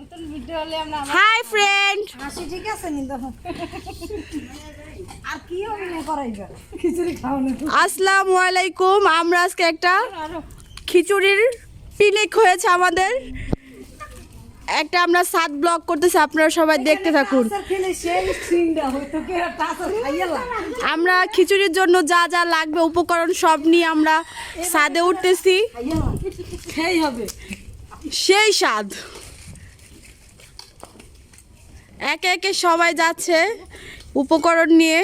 নতুন ভিডিও হলে আমরা হাই ফ্রেন্ড হাসি ঠিক আছে নি তো আর কি অভিনয় করাইবে? খিচুড়ি খাওয়ানো। আসসালামু আলাইকুম। আমরা আজকে একটা খিচুড়ির পিকনিক হয়েছে আমাদের। একটা আমরা সাত ব্লগ করতেছি আপনারা সবাই দেখতে থাকুন। আমরা খিচুড়ির জন্য যা যা লাগবে উপকরণ সব নিয়ে আমরা সাদে উঠতেছি। সেই স্বাদ। একে একে সবাই যাচ্ছে উপকরণ নিয়ে।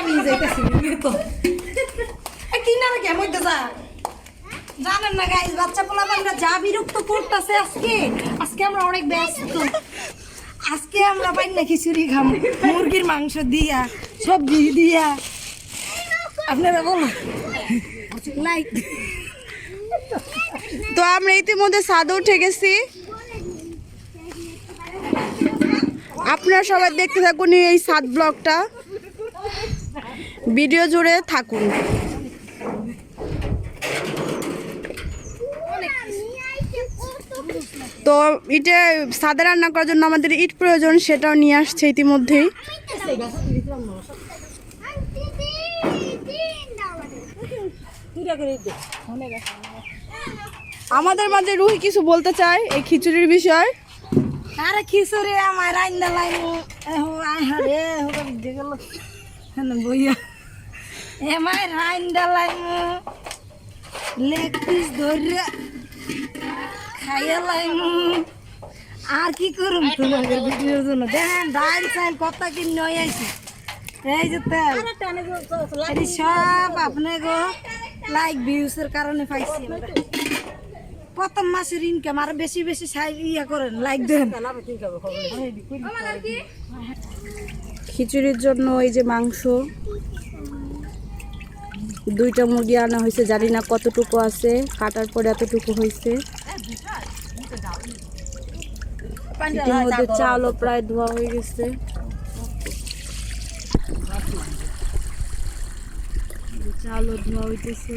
আমি যাইতেছি কি না কে? মইতে যা জানেন না বাচ্চা যা বিরক্ত করতেছে আজকে আজকে আমরা অনেক ব্যস্ত। আজকে আমরা পাই না খিচুড়ি খাম মুরগির মাংস দিয়া সবজি দিয়া। আপনারা লাইক তো আমরা ইতিমধ্যে সাদে উঠে গেছি। আপনারা সবাই দেখতে থাকুন এই সাত ব্লগটা। ভিডিও জুড়ে থাকুন। তো ইটে সাদে রান্না করার জন্য আমাদের ইট প্রয়োজন, সেটাও নিয়ে আসছে ইতিমধ্যেই। আমাদের মাঝে রুহি কিছু বলতে চায় এই খিচুড়ির বিষয়। আরে খিচুড়ি আমার রান্না লাইন আয় হারে দিয়ে গেল। বইয়া। এমাই রান্না লাইন লেগ পিস ধরে খাইয়া লাইন আর কি করুম তোমাদের ভিডিওর জন্য? দেখেন ডাইল সাইল কত কি নয় আইছি। এই যে তেল। সব আপনি গো লাইক ভিউসের কারণে পাইছি আমরা। প্রথম মাসের ইনকাম আর বেশি বেশি সাই ইয়া করেন লাইক দেন। খিচুড়ির জন্য এই যে মাংস। দুইটা মুরগি আনা হয়েছে, জানি না কতটুকু আছে, কাটার পরে এতটুকু হয়েছে। ইতিমধ্যে চালও প্রায় ধোয়া হয়ে গেছে। চালও ধোয়া হইতেছে।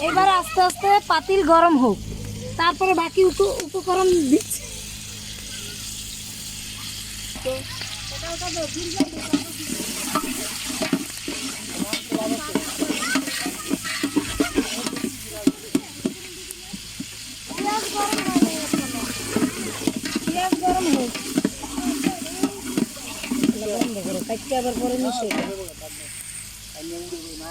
এবার আস্তে আস্তে পাতিল গরম হোক, তারপরে বাকি উপ- উপকরণ দিচ্ছি। পেঁয়াজ গরম হোক বন্ধ করো, কাটতে আবার মরিচের ফাঁকি দিচ্ছি, এখন হলুদ, জিরা,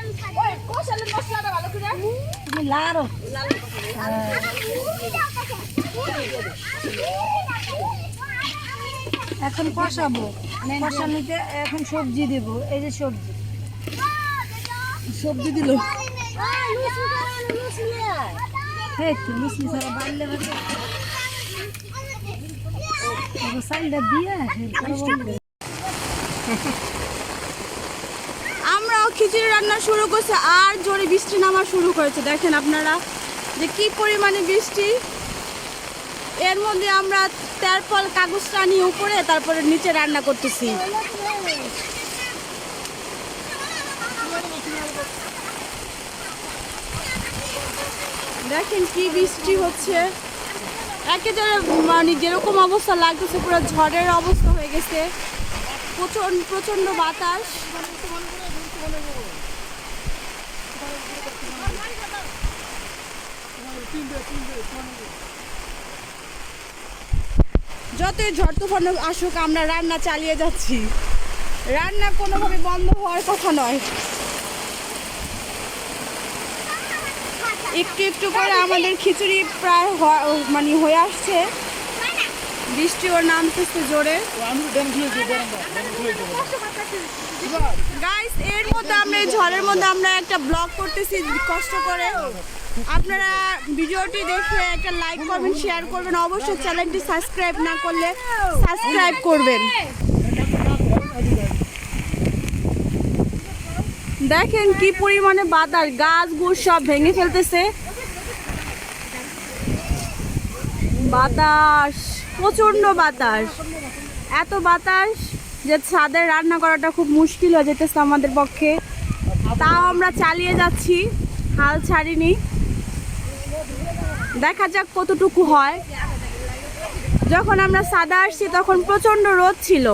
লাড়ো এখন কষাবো। কষানিতে এখন সবজি দেব। এই যে সবজি। সবজি দিল। একটু ছাড়া বাড়লে সাইলটা দিয়ে খিচুড়ি রান্না শুরু করছে, আর জোরে বৃষ্টি নামা শুরু করেছে। দেখেন আপনারা যে কি পরিমাণে বৃষ্টি। এর মধ্যে আমরা তেরপল কাগজটা নিয়ে উপরে, তারপরে নিচে রান্না করতেছি। দেখেন কি বৃষ্টি হচ্ছে। একেবারে মানে যেরকম অবস্থা লাগতেছে, পুরো ঝড়ের অবস্থা হয়ে গেছে। প্রচণ্ড প্রচণ্ড বাতাস। যতই ঝড় তুফান আসুক, আমরা রান্না চালিয়ে যাচ্ছি। রান্না কোনোভাবে বন্ধ হওয়ার কথা নয়। একটু একটু করে আমাদের খিচুড়ি প্রায় মানে হয়ে আসছে। বৃষ্টিও নামতেছে জোরে। গাইস এর মধ্যে আমরা, এই ঝড়ের মধ্যে আমরা একটা ব্লগ করতেছি, কষ্ট করে। আপনারা ভিডিওটি দেখে একটা লাইক করবেন শেয়ার করবেন। অবশ্যই চ্যানেলটি সাবস্ক্রাইব না করলে সাবস্ক্রাইব করবেন। দেখেন কি পরিমাণে বাতাস গাছ গুছ সব ভেঙে ফেলতেছে। বাতাস। প্রচণ্ড বাতাস। এত বাতাস যে ছাদে রান্না করাটা খুব মুশকিল হয়ে যেতেছে আমাদের পক্ষে। তাও আমরা চালিয়ে যাচ্ছি, হাল ছাড়িনি। দেখা যাক কতটুকু হয়। যখন আমরা সাদা আসছি তখন প্রচণ্ড রোদ ছিল।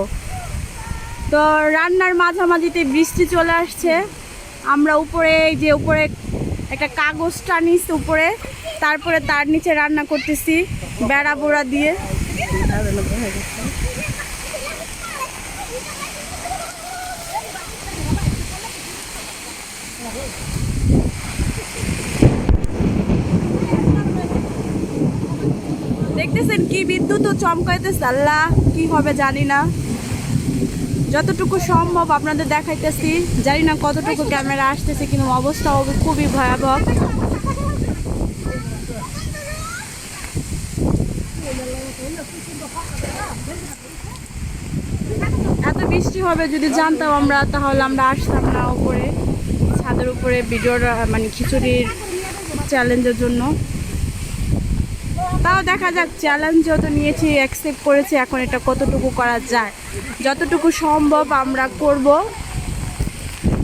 তো রান্নার মাঝামাঝিতে বৃষ্টি চলে আসছে। আমরা উপরে, এই যে উপরে একটা কাগজ টানিস উপরে, তারপরে তার নিচে রান্না করতেছি বেড়া বোড়া দিয়ে। দেখতেছেন কি বিদ্যুৎ চমকাইতেছে, আল্লাহ, কি হবে জানি না। যতটুকু সম্ভব আপনাদের দেখাইতেছি, জানি না কতটুকু ক্যামেরা আসতেছে কিন্তু অবস্থা খুবই ভয়াবহ এত বৃষ্টি হবে যদি জানতাম আমরা, তাহলে আমরা আসতাম না উপরে, ছাদের উপরে ভিডিওর মানে খিচুড়ির চ্যালেঞ্জের জন্য। তাও দেখা যাক, চ্যালেঞ্জ যত নিয়েছি অ্যাকসেপ্ট করেছি, এখন এটা কতটুকু করা যায়। যতটুকু সম্ভব আমরা করব।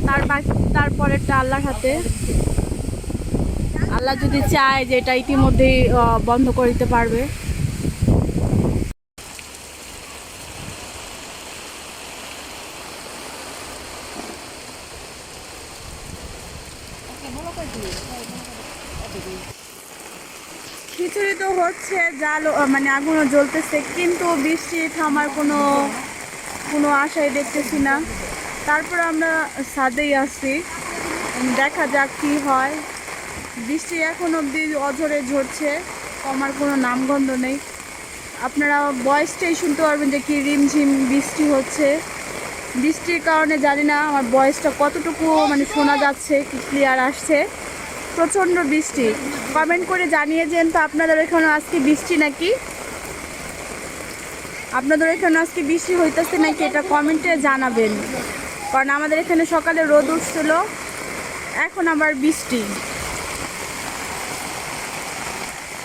তার বাকি তারপরেরটা আল্লাহর হাতে। আল্লাহ যদি চায় যে এটা ইতিমধ্যেই বন্ধ করে দিতে পারবে। খিচুড়ি তো হচ্ছে, জাল মানে আগুনও জ্বলতেছে, কিন্তু বৃষ্টি থামার কোনো কোনো আশাই দেখতেছি না। তারপর আমরা ছাদেই আসছি দেখা যাক কি হয়। বৃষ্টি এখন অবধি অঝরে ঝরছে আমার কোনো নামগন্ধ নেই। আপনারা বয়সটাই শুনতে পারবেন যে কি রিমঝিম বৃষ্টি হচ্ছে। বৃষ্টির কারণে জানি না, আমার বয়সটা কতটুকু মানে শোনা যাচ্ছে, কি ক্লিয়ার আসছে। প্রচণ্ড বৃষ্টি। কমেন্ট করে জানিয়ে যেন তো আপনাদের এখানে আজকে বৃষ্টি নাকি? আপনাদের এখানে আজকে বৃষ্টি হইতেছে নাকি এটা কমেন্টে জানাবেন। কারণ আমাদের এখানে সকালে রোদ উঠছিল, এখন আবার বৃষ্টি।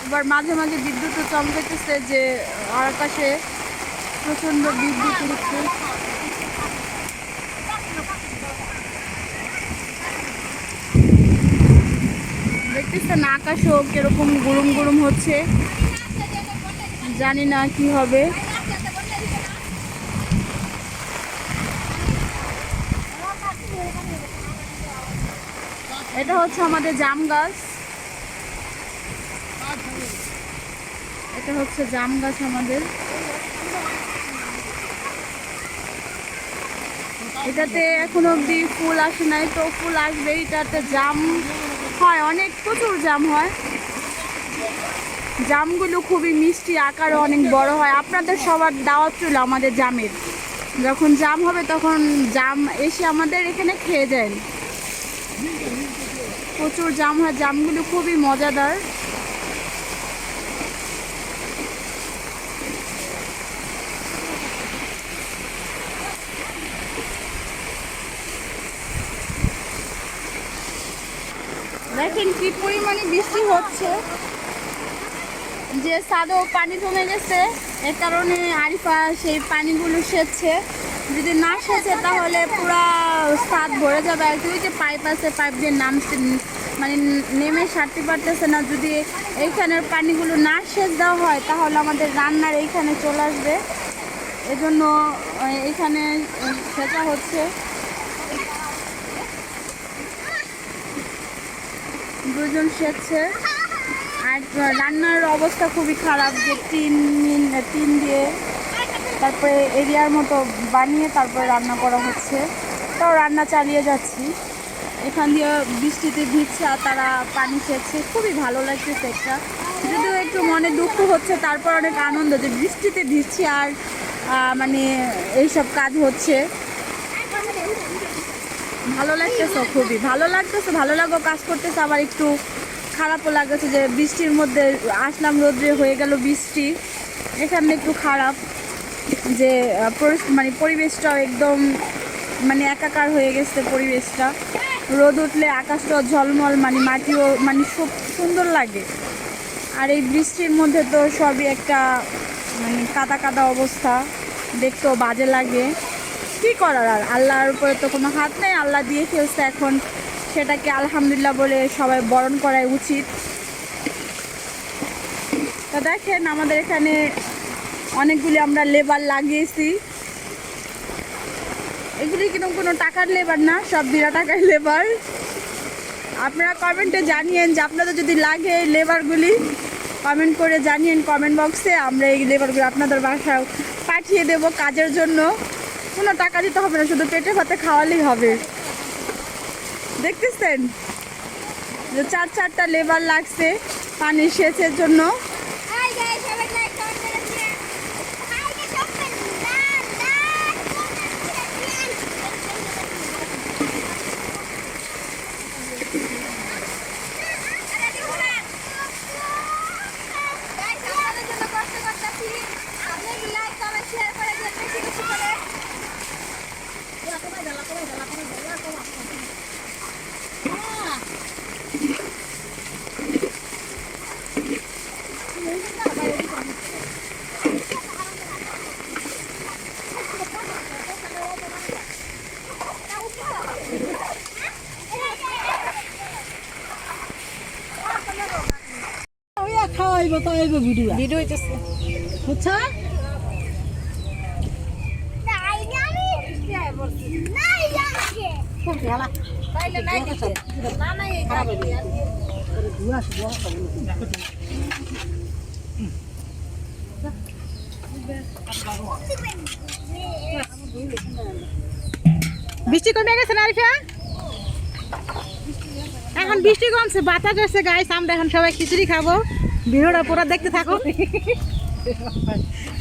এবার মাঝে মাঝে বিদ্যুৎ চমকাইতেছে যে আকাশে প্রচণ্ড বিদ্যুৎ উঠছে। দেখতেছেন আকাশও কীরকম গুরুম গুরুম হচ্ছে। জানি না কি হবে। এটা হচ্ছে আমাদের জাম গাছ। এটা হচ্ছে জাম গাছ আমাদের। এটাতে এখন অবধি ফুল আসে নাই, তো ফুল আসবে এটাতে জাম। হয়, অনেক, প্রচুর জাম হয়। জামগুলো খুবই মিষ্টি, আকারও অনেক বড় হয়। আপনাদের সবার দাওয়াত ছিল আমাদের জামের। যখন জাম হবে তখন জাম এসে আমাদের এখানে খেয়ে যায় প্রচুর জাম হয়, জামগুলো খুবই মজাদার দেখেন কি পরিমাণে বৃষ্টি হচ্ছে? যে সাদও পানি জমে গেছে এর কারণে আরিফা সেই পানিগুলো সেচছে। যদি না সেচে তাহলে পুরা সাদ ভরে যাবে। আর কি যে পাইপ আছে, পাইপ দিয়ে নামতে মানে নেমে সারতে পারতেছে না। যদি এইখানের পানিগুলো না সেচ দেওয়া হয়, তাহলে আমাদের রান্নার এইখানে চলে আসবে। এজন্য এইখানে সেচা হচ্ছে। দুজন সেচছে আর রান্নার অবস্থা খুবই খারাপ, যে টিন টিন দিয়ে তারপরে এরিয়ার মতো বানিয়ে তারপরে রান্না করা হচ্ছে। তাও রান্না চালিয়ে যাচ্ছি। এখান দিয়ে বৃষ্টিতে ভিজছে আর তারা পানি খেয়েছে। খুবই ভালো লাগছে একটা যদিও একটু মনে দুঃখ হচ্ছে, তারপর অনেক আনন্দ যে বৃষ্টিতে ভিজছি আর মানে এইসব কাজ হচ্ছে। ভালো লাগতেছে খুবই। ভালো লাগতেছে, ভালো লাগো, কাজ করতেছে, আবার একটু খারাপও লাগতেছে যে বৃষ্টির মধ্যে আসলাম, রোদ্রে হয়ে গেল বৃষ্টি। এখানে একটু খারাপ যে মানে পরিবেশটাও একদম মানে একাকার হয়ে গেছে পরিবেশটা। রোদ উঠলে আকাশটাও ঝলমল মানে মাটিও মানে খুব সুন্দর লাগে। আর এই বৃষ্টির মধ্যে তো সবই একটা মানে কাদা কাদা অবস্থা, দেখতেও বাজে লাগে। কি করার আর? আল্লাহর উপরে তো কোনো হাত নেই, আল্লাহ দিয়ে ফেলছে এখন। সেটাকে আলহামদুলিল্লাহ বলে সবাই বরণ করাই উচিত। তা দেখেন, আমাদের এখানে অনেকগুলি আমরা লেবার লাগিয়েছি। এগুলি কিন্তু কোনো টাকার লেবার না, সব বিরা টাকার লেবার আপনারা কমেন্টে জানিয়েন যে আপনাদের যদি লাগে এই লেবারগুলি কমেন্ট করে জানিয়েন কমেন্ট বক্সে আমরা এই লেবারগুলো আপনাদের বাসায় পাঠিয়ে দেব কাজের জন্য। কোনো টাকা দিতে হবে না, শুধু পেটে ভাতে খাওয়ালেই হবে। দেখতেছেন? যে চার চারটা লেবার লাগছে পানি সেচের জন্য Hi guys, have a nice time here. Hi guys, open. Dan, Dan. Guys, আপনাদের জন্য কষ্ট করতেছি। আপনি like, comment, share করে দিন বেশি বেশি করে। খাওয়াইব তো আইব ভিডিও ভিডিও হইতেছে বুঝছ নাই জানি। নাই জানি। খুব ভালো তাইলে নাই দিছে। না নাই এই খারাপ ধুয়া বৃষ্টি কমে গেছে না আরিফা? এখন বৃষ্টি কমছে, বাতাস আছে গাইস আমরা এখন সবাই খিচুড়ি খাব। ভিডিওটা পুরো দেখতে থাকো।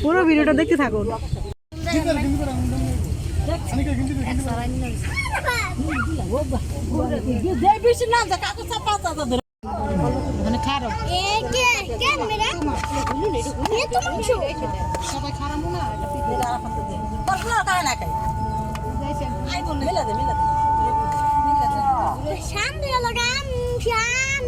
পুরো ভিডিওটা দেখতে থাকো। মানে সামনে লাগাম শান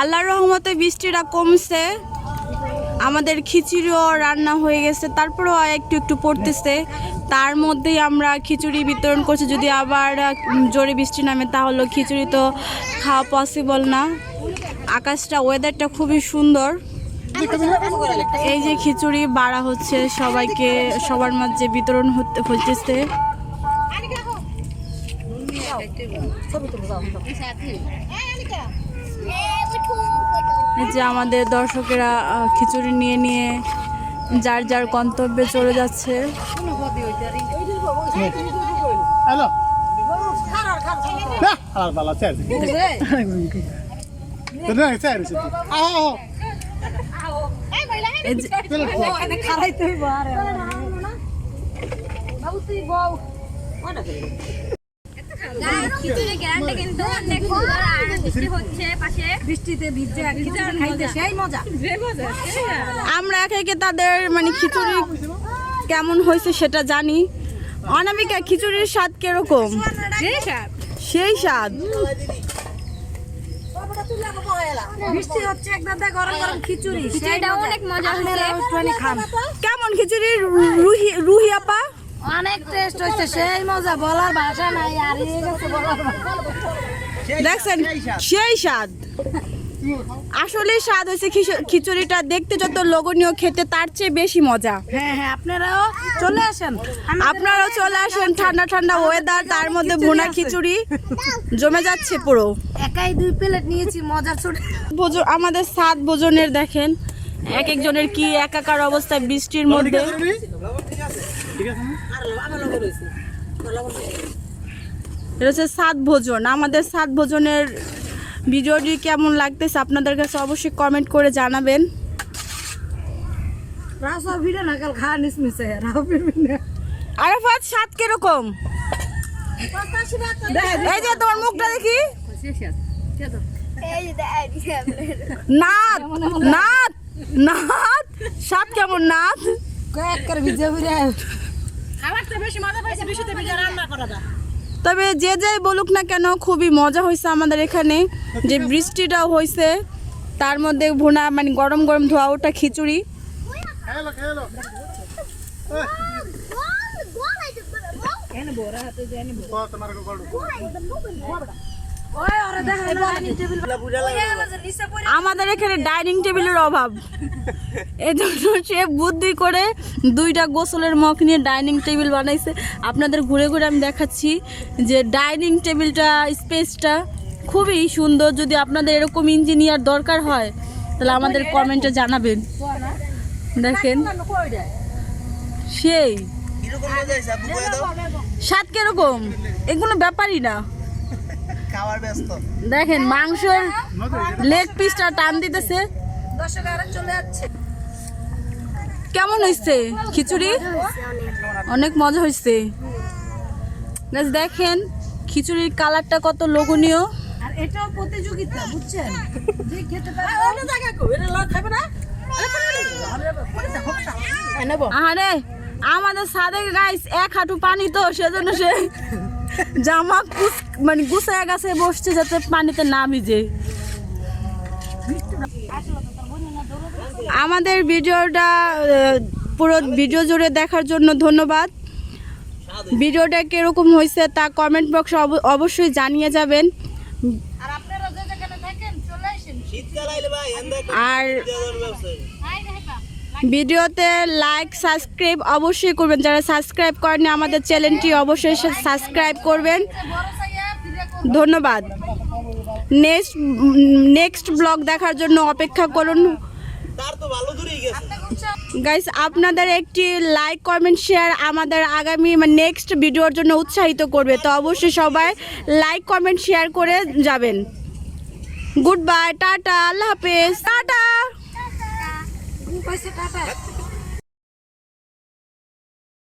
আল্লাহর রহমতে বৃষ্টিটা কমছে। আমাদের খিচুড়িও রান্না হয়ে গেছে তারপরেও একটু একটু পড়তেছে। তার মধ্যেই আমরা খিচুড়ি বিতরণ করছি যদি আবার জোরে বৃষ্টি নামে তাহলে খিচুড়ি তো খাওয়া পসিবল না। আকাশটা ওয়েদারটা খুবই সুন্দর। এই যে খিচুড়ি বাড়া হচ্ছে সবাইকে সবার মাঝে বিতরণ এই যে আমাদের দর্শকেরা খিচুড়ি নিয়ে নিয়ে যার যার গন্তব্যে চলে যাচ্ছে। হ্যালো। আমরা একে একে তাদের মানে খিচুড়ি কেমন হয়েছে সেটা জানি। অনামিকা খিচুড়ির স্বাদ কীরকম? সেই স্বাদ। বৃষ্টি হচ্ছে একদম গরম গরম খিচুড়ি। খিচুড়িটা অনেক মজা হয়েছে। একটুখানি খান। কেমন খিচুড়ি? রুহি রুহি আপা? অনেক টেস্ট হচ্ছে সেই মজা বলার ভাষা নাই আর। দেখছেন সেই স্বাদ। আসলেই স্বাদ হয়েছে খিচুড়িটা দেখতে যত লোভনীয় খেতে তার চেয়ে বেশি মজা। হ্যাঁ হ্যাঁ আপনারাও চলে আসেন। আপনারাও চলে আসেন ঠান্ডা ঠান্ডা ওয়েদার তার মধ্যে ভুনা খিচুড়ি। জমে যাচ্ছে পুরো। একাই দুই প্লেট নিয়েছি মজার ছোট ভোজন আমাদের সাত ভোজনের দেখেন এক একজনের কি একাকার অবস্থায় বৃষ্টির মধ্যে। ঠিক আছে না? এটা হচ্ছে সাত ভোজন। আমাদের সাত ভোজনের ভিডিওটি কেমন লাগতেছে আপনাদের কাছে অবশ্যই কমেন্ট করে জানাবেন। আরাফাত স্বাদ কীরকম? এই যে তোমার মুখটা দেখি। এই যে দেখ, নাথ নাথ নাথ স্বাদ কেমন নাথ কয়েক করে ভিজে ভিড়ে। তবে যে যাই বলুক না কেন খুবই মজা হয়েছে আমাদের এখানে। যে বৃষ্টিটাও হয়েছে তার মধ্যে ভুনা মানে গরম গরম ধোয়া ওটা খিচুড়ি। তোমার আমাদের এখানে ডাইনিং টেবিলের অভাব। এই জন্য সে বুদ্ধি করে দুইটা গোসলের মগ নিয়ে ডাইনিং টেবিল বানাইছে। আপনাদের ঘুরে ঘুরে আমি দেখাচ্ছি যে ডাইনিং টেবিলটা স্পেসটা খুবই সুন্দর। যদি আপনাদের এরকম ইঞ্জিনিয়ার দরকার হয় তাহলে আমাদের কমেন্টে জানাবেন। দেখেন। সেই। স্বাদ কীরকম? এগুলো ব্যাপারই না। দেখেন মাংসের লেগ পিসটা টান দিতেছে। দর্শক আর চলে যাচ্ছে। কেমন হয়েছে খিচুড়ি? অনেক মজা হয়েছে দেখেন খিচুড়ির কালারটা কত লোভনীয়। আর এটাও প্রতিযোগিতা বুঝছেন? যে খেতে পারে অন্য জায়গায় কো এটা খাবে না? আরে আমাদের সাদে গাইস এক হাঁটু পানি তো সেজন্য সে জামা কুচ মানে গুছায় গাছে বসছে যাতে পানিতে না ভিজে। আমাদের ভিডিওটা পুরো ভিডিও জুড়ে দেখার জন্য ধন্যবাদ। ভিডিওটা কীরকম হয়েছে তা কমেন্ট বক্সে অবশ্যই জানিয়ে যাবেন। আর ভিডিওতে লাইক সাবস্ক্রাইব অবশ্যই করবেন। যারা সাবস্ক্রাইব করেনি আমাদের চ্যানেলটি অবশ্যই সাবস্ক্রাইব করবেন বড় সাইয়া ফিরে করুন ধন্যবাদ। নেক্সট নেক্সট ব্লগ দেখার জন্য অপেক্ষা করুন। গাইস আপনাদের একটি লাইক কমেন্ট শেয়ার আমাদের আগামী নেক্সট ভিডিওর জন্য উৎসাহিত করবে। তো অবশ্যই সবাই লাইক কমেন্ট শেয়ার করে যাবেন। গুড বাই টাটা, আল্লাহ হাফেজ। টাটা।